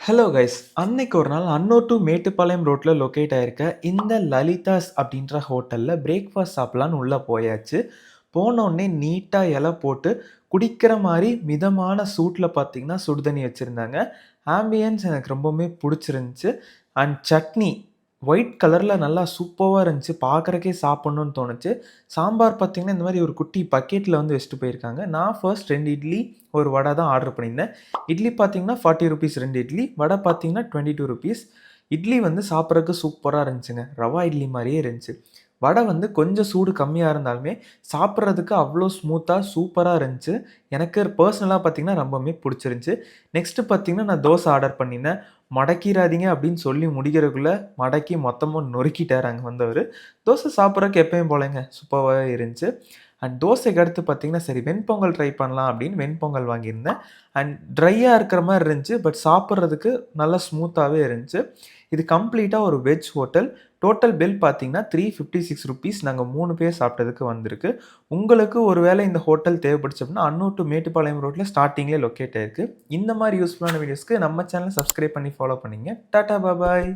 Hello guys அன்னைக்கு ஒரு நாள் அன்னூர் டு மேட்டுப்பாளையம் ரோட்டில் லொக்கேட் ஆகிருக்க இந்த லலிதாஸ் அப்படின்ற ஹோட்டலில் பிரேக்ஃபாஸ்ட் சாப்பிட்லான்னு உள்ளே போயாச்சு. போனோடனே நீட்டாக இலை போட்டு குடிக்கிற மாதிரி மிதமான சூட்டில் பார்த்தீங்கன்னா சுடுதண்ணி வச்சுருந்தாங்க. ஆம்பியன்ஸ் எனக்கு ரொம்பவுமே பிடிச்சிருந்துச்சி. அண்ட் சட்னி ஒயிட் கலரில் நல்லா சூப்பராக இருந்துச்சு. பார்க்குறக்கே சாப்பிட்ணுன்னு தோணுச்சு. சாம்பார் பார்த்தீங்கன்னா இந்த மாதிரி ஒரு குட்டி பக்கெட்டில் வந்து வச்சுட்டு போயிருக்காங்க. நான் ஃபர்ஸ்ட் ரெண்டு இட்லி ஒரு வடை தான் ஆர்டர் பண்ணியிருந்தேன். இட்லி பார்த்தீங்கன்னா ஃபார்ட்டி ருபீஸ் ரெண்டு இட்லி. வடை பார்த்தீங்கன்னா டுவெண்ட்டி டூ ருபீஸ் இட்லி வந்து சாப்பிட்றதுக்கு சூப்பராக இருந்துச்சுங்க. ரவா இட்லி மாதிரியே இருந்துச்சு. வடை வந்து கொஞ்சம் சூடு கம்மியாக இருந்தாலுமே சாப்பிட்றதுக்கு அவ்வளோ ஸ்மூத்தாக சூப்பராக இருந்துச்சு. எனக்கு பர்சனலாக பார்த்தீங்கன்னா ரொம்பவுமே பிடிச்சிருந்துச்சி. நெக்ஸ்ட்டு பார்த்தீங்கன்னா நான் தோசை ஆர்டர் பண்ணியிருந்தேன். மடக்கிடாதீங்க அப்படின்னு சொல்லி முடிக்கிறதுக்குள்ளே மடக்கி மொத்தமாக நொறுக்கிட்டார் அங்கே வந்தவர். தோசை சாப்பிட்றதுக்கு எப்பயும் போலங்க சூப்பராகவே இருந்துச்சு. அண்ட் தோசைக்கு அடுத்து பார்த்தீங்கன்னா சரி வெண்பொங்கல் ட்ரை பண்ணலாம் அப்படின்னு வெண்பொங்கல் வாங்கியிருந்தேன். அண்ட் ட்ரையாக இருக்கிற மாதிரி இருந்துச்சு பட் சாப்பிட்றதுக்கு நல்லா ஸ்மூத்தாகவே இருந்துச்சு. இது கம்ப்ளீட்டாக ஒரு வெஜ் ஹோட்டல் டோட்டல் பில் பார்த்தீங்கன்னா த்ரீ ஃபிஃப்டி சிக்ஸ் ருபீஸ் நாங்கள் மூணு பேர் சாப்பிட்டதுக்கு வந்திருக்கு. உங்களுக்கு ஒரு வேளை இந்த ஹோட்டல் தேவைப்படுச்சு அப்படின்னா அன்னூர் டு மேட்டுப்பாளையம் ரோட்டில் ஸ்டார்டிங்லேயே லொக்கேட் ஆயிருக்கு. இந்த மாதிரி யூஸ்ஃபுல்லான வீடியோஸ்க்கு நம்ம சேனலை சப்ஸ்கிரைப் பண்ணி ஃபாலோ பண்ணிங்க. டாட்டா பாபாய்